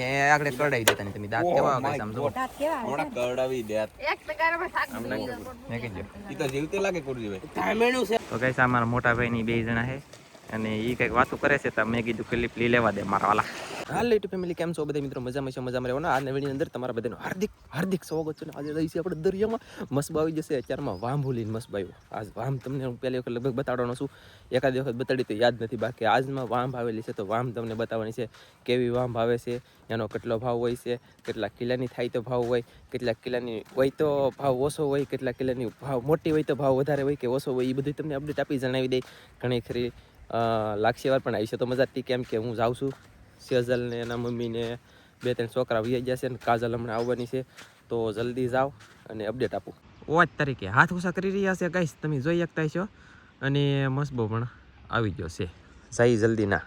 એ આગળ કડાઈ દેતા નહીં તમે. દાંત કેવા કઈ સમજો દાંત કેવા હમણાં કરડાવી દે એક ટકામાં શાક ઈ તો જીવતે લાગે કુરજીભાઈ તો મોટા ભાઈની બે જણા છે. અને એ કંઈક વાતો કરે છે તો મેં કીધું ક્લિપ લઈ લેવા દે મારા વાલા. હાલ યુટ્યુબ ફેમિલી કેમ છો? બધા મિત્રો મજામાં છે, મજામાં રહેવાના. આ નવીની અંદર તમારા બધાનું હાર્દિક હાર્દિક સ્વાગત છે આજે છે આપણે દરિયામાં. મસબા આવી જશે અત્યારમાં વામ ભૂલીને મસબાયું આજ વામ તમને હું પહેલી વખત લગભગ બતાડવાનો છું. એકાદ વખત બતાડી તો યાદ નથી, બાકી આજમાં વામ આવેલી છે તો વામ તમને બતાવવાની છે કેવી વામ ભાવે છે, એનો કેટલો ભાવ હોય છે, કેટલા કિલ્લાની થાય તો ભાવ હોય, કેટલા કિલ્લાની હોય તો ભાવ ઓછો હોય, કેટલા કિલ્લાની ભાવ મોટી હોય તો ભાવ વધારે હોય કે ઓછો હોય, એ બધી તમને અપડેટ આપી જણાવી દઈ. ઘણી ખરી લાગશે વાર પણ આવી છે તો મજા હતી કેમ કે હું જાઉં છું. સેઝલ ને એના મમ્મીને બે ત્રણ છોકરા વહી છે ને કાજલ હમણાં આવવાની છે તો જલ્દી જાઓ અને અપડેટ આપો. ઓચ તરીકે હાથ ઓછા કરી રહ્યા છે ગાઈશ તમે જોઈ શકતા છો અને મસબો પણ આવી ગયો છે. સાઈ જલ્દી ના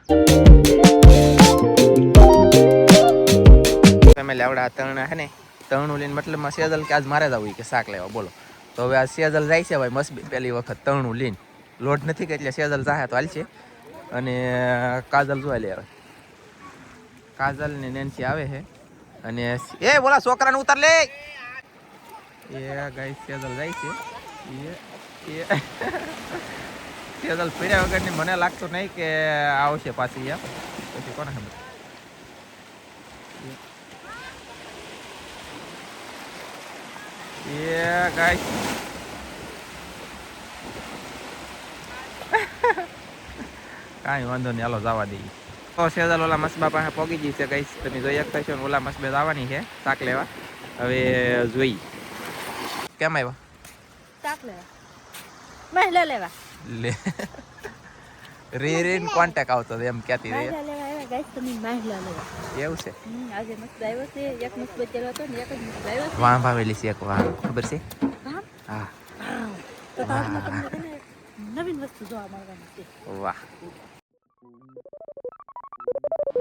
ફેમિલી આવડા તરણા હે ને તરણું લઈને મતલબમાં સેજલ કે આજ મારે જ આવું કે શાક લેવા બોલો. તો હવે આ સેજલ જાય છે ભાઈ મસ્બી પહેલી વખત તરણું લઈને. લોટ નથી કે એટલે સેજલ જાહે તો હાલશે અને કાજલ જોઈ લે હવે. કાજલ ને નેન્સી આવે છે. અને એ બોલા, છોકરાને ઉતાર લે! એ ગાઈ સેજલ જાય છે. એ એ. સેજલ પીડ્યા વગરની મને લાગતું નહીં કે આવશે પાછી યાર પછી કોને ખબર? એ ગાઈસ. કાંઈ વાંધો નહીં, હાલો જવા દઈએ. તો સેજલ ઓલા મસબા પાસે પોગી ગઈ છે કઈ તમે જોઈ શકતા છો ઓલા મસબે આવવાની છે શાક લેવા. હવે જોઈ. કેમ આવ્યા? શાક લેવા. મહિલા લેવા. લે. રે રેન કોન્ટેક આવતો એમ કહેતી લેવા એવું છે? આજે મસ્ત આવ્યો છે. એક મસ્ત બચેલો હતો ને એક જ મસ્ત આવ્યો છે. વાં ભાવેલી છે એક વાહ. ખબર છે? હા? હા. તો તમને નવીન વસ્તુ જોવા મળવાની છે. વાહ.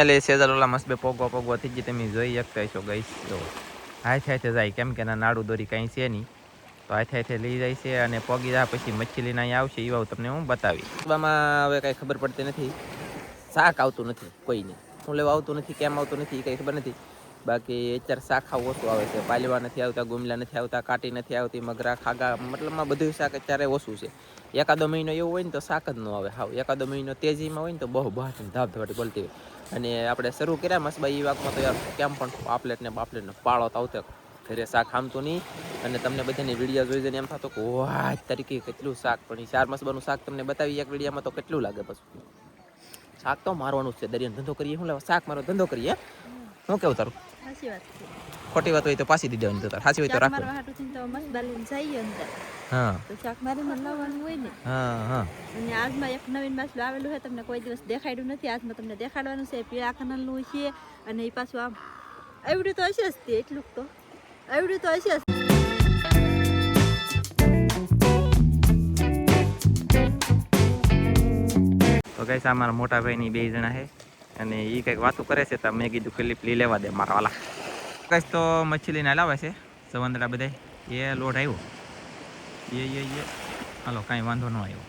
એટલે સેજલ ઓલા મસ્ત બે પોગવા પોગવા થઈ ગઈ, તમે જોઈ શકતા છો ગઈશ તો હાથે હાથે જાય, કેમ કે નાડું દોરી કાંઈ છે નહીં. તો હાથે હાથે લઈ જાય છે અને પોગી જાય, પછી મચ્છી લઈને આવશે એવા તમને હું બતાવી આમાં હવે કાંઈ ખબર પડતી નથી. શાક આવતું નથી, કોઈને. હું લેવા આવતું નથી, કેમ આવતું નથી એ કંઈ ખબર નથી. બાકી અત્યારે શાક ખાવું ઓછું આવે છે. પાલવા નથી આવતા, ગુમલા નથી આવતા, કાટી નથી આવતી, મગરા, ખાગા મતલબમાં બધું શાક અત્યારે ઓછું છે. એકાદો મહિનો એવું હોય ને તો શાક જ ન આવે, હાવ. એકાદો મહિનો તેજીમાં હોય ને તો બહુ બહાર ધાબ ધવાટી બોલતી હોય. અને આપણે શરૂ કર્યા મસબા એ વાતમાં તો યાર કેમ પણ પાપલેટ ને બાપલેટ ને પાળો તો ઘરે શાક ખામતું નહીં. અને તમને બધાની વીડિયો જોઈ જઈને એમ થતો કે, વાહ તરીકે કેટલું શાક પણ ચાર મસબાનું શાક તમને બતાવી એક વિડીયામાં તો કેટલું લાગે પછી. શાક તો મારવાનું જ છે. દરિયાનો ધંધો કરીએ. શું લેવા? શાક મારો ધંધો કરીએ. શું કેવું તારું? સાચી વાત છે. ખોટી વાત હોય તો પાછી દીધી દેવાની તો સાચી હોય તો રાખો. મારવા હાટું તો મસ્ત બાલીને જઈએ અંદર હા. તો શાક મારીને લાવવાનું હોય ને. હા હા. અને આજમાં એક નવીન માછલું આવેલું છે તમને કોઈ દિવસ દેખાડ્યું નથી. આજમાં તમને દેખાડવાનું છે પીળા કનલનું છે અને એ પાછું આમ આવડ્યું તો હશે જ તે એટલું તો. આવડ્યું તો હશે જ. તો કઈ અમારા મોટા ભાઈની બે જણા છે. અને એ કંઈક વાતો કરે છે તો મેં કીધું ક્લિપ લઈ લેવા દે મારા વાલા. કઈશ તો મચ્છી લઈને લાવે છે સવંદડા બધા એ લોટ આવ્યો એ એ એ. હાલો કાંઈ વાંધો ન આવ્યો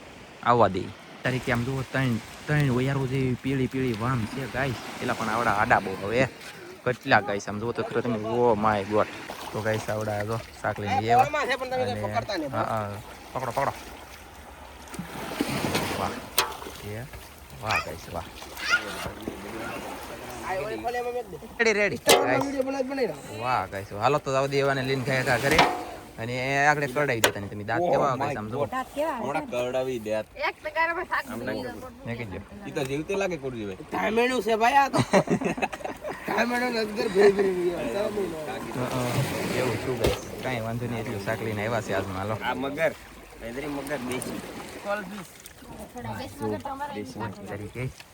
આવવા દે. તારીખે આમ જુઓ ત્રણ ત્રણ વયારો જેવી પીળી પીળી વામ છે ગાઈસ. પેલા પણ આવડા આડા બહુ હવે. કેટલા ગાઈસ આમ જુઓ તો ખરો તમે. Oh my God. તો ગાઈસ આવડા જો શાક લઈને એવા પકડો પકડો. વાહ. એ. વાહ ગાઈસ વાહ. રેડી રેડી વાહ ગાઈસ હાલો તો જાવ દેવાને લઈને ખાય ખા કરે. અને આગળ કડાઈ દેતા નહીં. તમે દાંત કેવા કેવા કરડાવી દે. એક શાક ઈ તો જીવતે લાગે કુરજીભાઈ ટામેણું છે ભાઈ આ તો. ટામેણું ને અંદર ભરી ભરી એવું શું ગાઈસ કાંઈ વાંધો નહીં એટલું શાક લઈને આવ્યા છે આજમાં હાલો. આ મગર હૈદરી મગર દેશી. તરીકે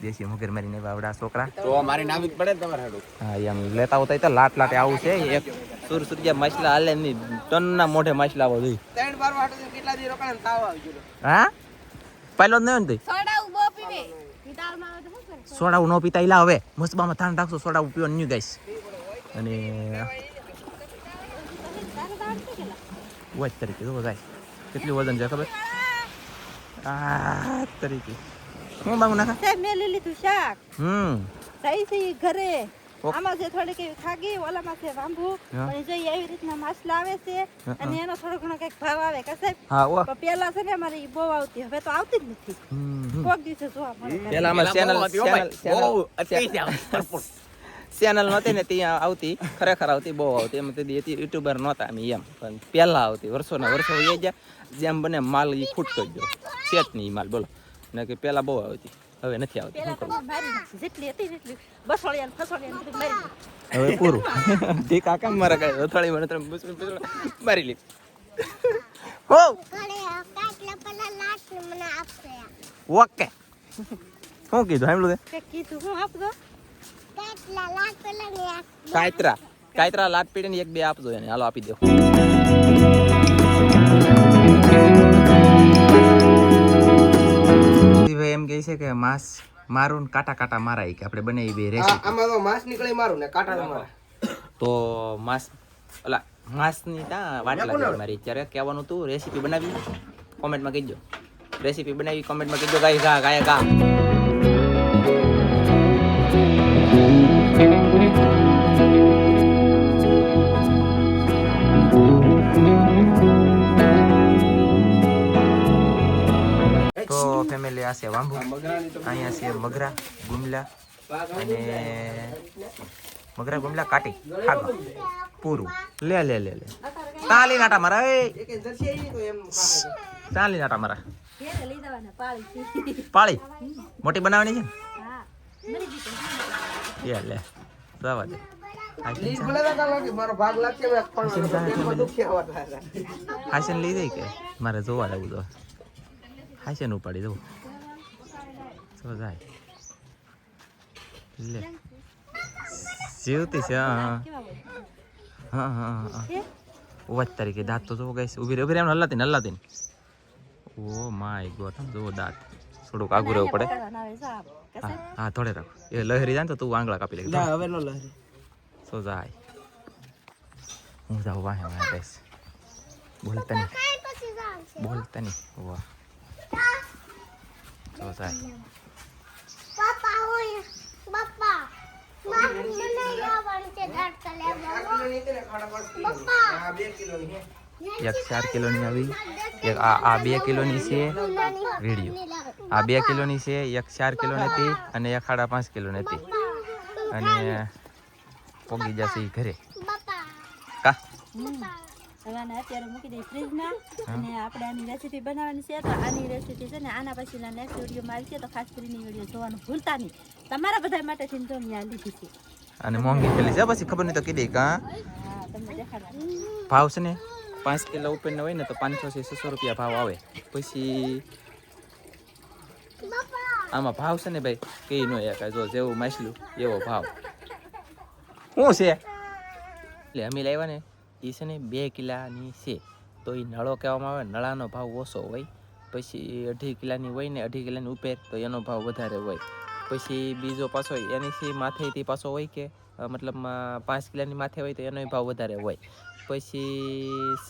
દેશી મગર મારીને આવડા છોકરા. તો મારી નામી પડે તમારે હાડું. હા એમ લેતા હોતા તો લાટ લાટે આવું છે. એક સુર સુરજ્યા માછલા હાલે નહીં ટનના મોઢે માછલા આવો જોઈ. ત્રણ બાર વાટે કેટલા દી રોકાણ તાવ આવી ગયો હા? પહેલો જ નહીં ને સોડા ઊભો પીવે. કરે? ન પીતા એલા હવે. મસબામાં થાન રાખશો સોડા પીવો નહીં ગાઈશ અને વજ તરીકે જો કેટલું વજન છે ખબર? આ તરીકે. શું બાંગુ નાખા? સાહેબ મેં લઈ લીધું શાક. હમ. સહી સહી ઘરે. આમાં છે થોડીક એવી ખાગી ઓલામાં છે વાંભુ. અને જો એવી રીતના માછલા આવે છે અને એનો થોડો ઘણો કંઈક ભાવ આવે. કે સાહેબ? હા ઓ. પેલા છે ને અમારે બહુ આવતી. હવે તો આવતી જ નથી. કોક દિવસે જોવા મળે. પેલા અમારે ચેનલ ચેનલ ચેનલ નહોતી ને ત્યાં આવતી ખરેખર આવતી બહુ આવતી. એમ તેથી યુટ્યુબર નહોતા અમે એમ. પણ પહેલાં આવતી વર્ષોના વર્ષો એ ગયા જેમ બને માલ એ ખૂટતો જ ગયો. સેટ નહીં માલ બોલો. ને કે પહેલાં બહુ આવતી હવે નથી આવતી? હવે પૂરું. જે કાકા મારા કઈ અથાળી મને તમે મારી લીધી હો! ઓકે. શું કીધું? સાંભળ્યું તે? કીધું હું આપજો કાયત્રા કાયત્રા લાટ પીડીને એક બે આપજો એને હાલો આપી દો એમ કહે છે કે માંસ મારું ને કાંટા કાંટા મારાય કે આપણે બનાવી બે આ રેસીપી આમાં તો માસ નીકળી મારું ને કાંટા મારા તો માસ ઓલા માંસની ત્યાં વાટ લાગે મારી ત્યારે કહેવાનું તું રેસીપી બનાવી કોમેન્ટમાં કહીજો રેસીપી બનાવી કોમેન્ટમાં કહીજો ગાય ગા ગાય ગા ફેમિલી આ છે વાંભુ અહીંયા છે મગરા ગુમલા અને મગરા ગુમલા કાટી ખાગો પૂરું લે લે લે લે તાલી નાટા મારા એ તાલી નાટા મારા પાળી પાળી મોટી બનાવવાની છે હા ને લે જવા દે હાસન લઈ જાય કે મારે જોવા લાગુ તો હાસન ઉપાડી દઉં તો જાય. લે. જીવતી છે હા હા. હા? વાત તારીખે દાંત તો જોવો ગાઈસ. ઊભી રે ઊભી એમ હલાતી ને હલાતી ઓ માય ગોડ જોવો દાંત. થોડુંક આઘું રહેવું પડે. હા થોડે રાખો. એ લહેરી જાય ને તો તું આંગળા કાપી લે. ના હવે નો લહરી. સો જાય. હું જાઉં વાહે વાહે બેસ બોલતા નહીં. બોલતા નહીં. વાહ. સો જાય આ બે કિલો ની એક ચાર કિલોની આવી, એક આ બે કિલોની છે વીડિયો. આ બે કિલોની છે, એક ચાર કિલોની હતી અને એક સાડા પાંચ કિલોની હતી. અને પોગી જશે ઘરે. કા? હમ. અત્યારે મૂકી દઈ ફ્રીજમાં અને આપણે આની રેસીપી બનાવવાની છે. તો આની રેસીપી છે ને આના પછીના નેક્સ્ટ વિડીયોમાં આવી છે. તો ખાસ કરીને વીડિયો જોવાનું ભૂલતા નહીં. તમારા બધા માટે સિંધો મેં લીધી છે. અને મોંઘી પેલી છે. પછી ખબર નહીં તો કીધી કા ભાવ છે ને પાંચ કિલો ઉપરના હોય ને તો પાંચસો થી છસો રૂપિયા ભાવ આવે. પછી આમાં ભાવ છે ને ભાઈ કઈ નો એકાય જો જેવું માછલું એવો ભાવ. શું છે? એટલે અમે લાવ્યા ને એ છે ને બે કિલાની છે. તો એ નળો કહેવામાં આવે, નળાનો ભાવ ઓછો હોય. પછી અઢી કિલાની હોય ને અઢી કિલાની ઉપર, તો એનો ભાવ વધારે હોય. પછી બીજો પાછો એનીથી માથેથી પાછો હોય કે મતલબ પાંચ કિલાની માથે હોય તો એનો ભાવ વધારે હોય. પછી છ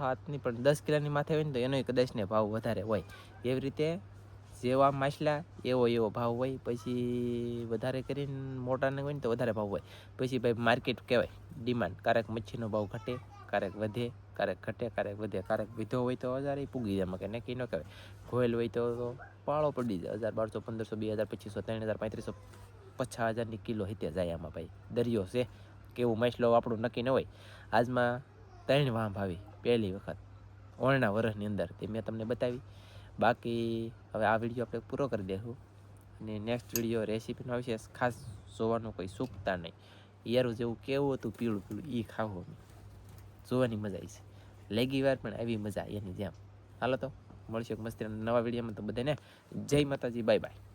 સાતની પણ દસ કિલાની માથે હોય ને તો એનો કદાચને ભાવ વધારે હોય. એવી રીતે જેવા માછલા, એવો એવો ભાવ હોય. પછી વધારે કરીને મોટાને હોય ને તો વધારે ભાવ હોય. પછી ભાઈ માર્કેટ કહેવાય ડિમાન્ડ ક્યારેક મચ્છીનો ભાવ ઘટે, ક્યારેક વધે, ક્યારેક ઘટે, ક્યારેક વધે. ક્યારેક વિધો હોય તો હજાર એ પૂગી જાય કે નક્કી ન કહેવાય. ગોયલ હોય તો પાળો પડી જાય. હજાર બારસો, પંદરસો, બે હજાર, પચીસો, ત્રણ હજાર, પાંત્રીસો, પચાસ હજારની કિલો હિતે જાય આમાં ભાઈ. દરિયો છે, કેવું માછલો આપણું નક્કી ન હોય. આજમાં ત્રણ વાંભ આવી પહેલી વખત. ઓરણા વર્ષની અંદર તે મેં તમને બતાવી. બાકી હવે આ વીડિયો આપણે પૂરો કરી દઈશું અને નેક્સ્ટ વીડિયો રેસીપીનો આવશે ખાસ જોવાનું કોઈ સૂકતા નહીં. યારું જેવું કેવું હતું પીળું પીળું એ ખાવું અમે. જોવાની મજા આવી છે. લેગી વાર પણ આવી મજા એની જેમ. હાલો તો, મળશે મસ્તી નવા વિડીયોમાં તો બધાને. જય માતાજી, બાય બાય.